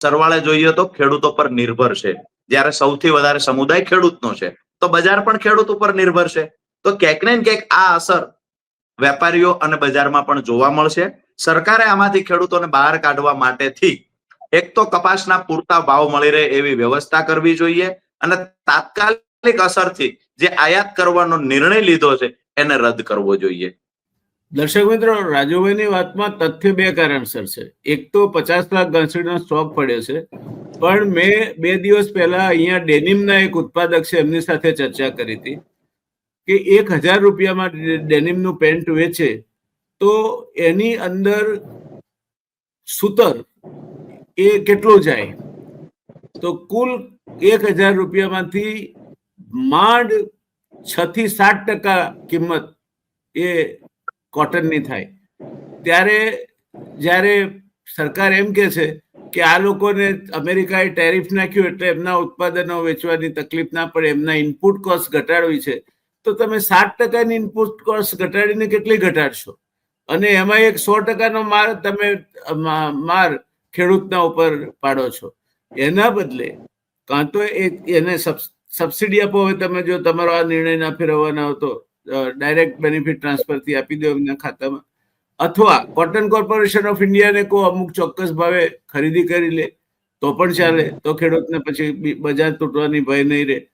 સરવાળે જોઈએ તો ખેડૂતો પર નિર્ભર છે. જ્યારે સૌથી વધારે સમુદાય ખેડૂતનો છે. તો બજાર પણ ખેડૂત ઉપર નિર્ભર છે. તો ક્યાંક ને ક્યાંક આ અસર વેપારીઓ અને બજારમાં પણ જોવા મળશે. સરકારે આમાંથી ખેડૂતોને બહાર કાઢવા માટેથી એક તો કપાસના પૂરતા ભાવ મળી રહે એવી વ્યવસ્થા કરવી જોઈએ અને તાત્કાલિક અસરથી જે આયાત કરવાનો નિર્ણય લીધો છે એને રદ કરવો જોઈએ. દર્શક મિત્રો, રાજુભાઈની વાતમાં તથ્ય બે કારણસર છે. એક તો પચાસ લાખ ઘંસડીનો સ્ટોક પડ્યો છે, પણ મેં બે દિવસ પહેલા અહીંયા ડેનિમના એક ઉત્પાદક છે, એમની સાથે ચર્ચા કરી હતી કે એક હજાર રૂપિયામાં ડેનિમનું પેન્ટ વેચે તો એની અંદર સૂતર એ કેટલું જાય? તો કુલ એક હજાર રૂપિયામાંથી માંડ છ થી સાત ટકા કિંમત એ કોટનની થાય. ત્યારે જ્યારે સરકાર એમ કે છે કે આ લોકોને અમેરિકાએ ટેરિફ નાખ્યું એટલે એમના ઉત્પાદનો વેચવાની તકલીફ ના પડે, એમના ઇનપુટ કોસ્ટ ઘટાડવી છે, તો તમે સાત ટકાની ઇનપુટ કોસ્ટ ઘટાડીને કેટલી ઘટાડશો? અને એમાં એક સો ટકાનો માર તમે માર ખેડૂતના ઉપર પાડો છો. એના બદલે કાં તો એને સબ- સબસિડી આપો. હવે તમે જો તમારો આ નિર્ણય ના ફેરવવાના હો તો ડાયરેક્ટ બેનિફિટ ટ્રાન્સફરથી આપી દો એમના ખાતામાં. અથવા કોટન કોર્પોરેશન ઓફ ઇન્ડિયાને કહો અમુક ચોક્કસ ભાવે ખરીદી કરી લે, તો પણ ચાલે. તો ખેડૂતને પછી બજાર તૂટવાની ભય નહીં રહે.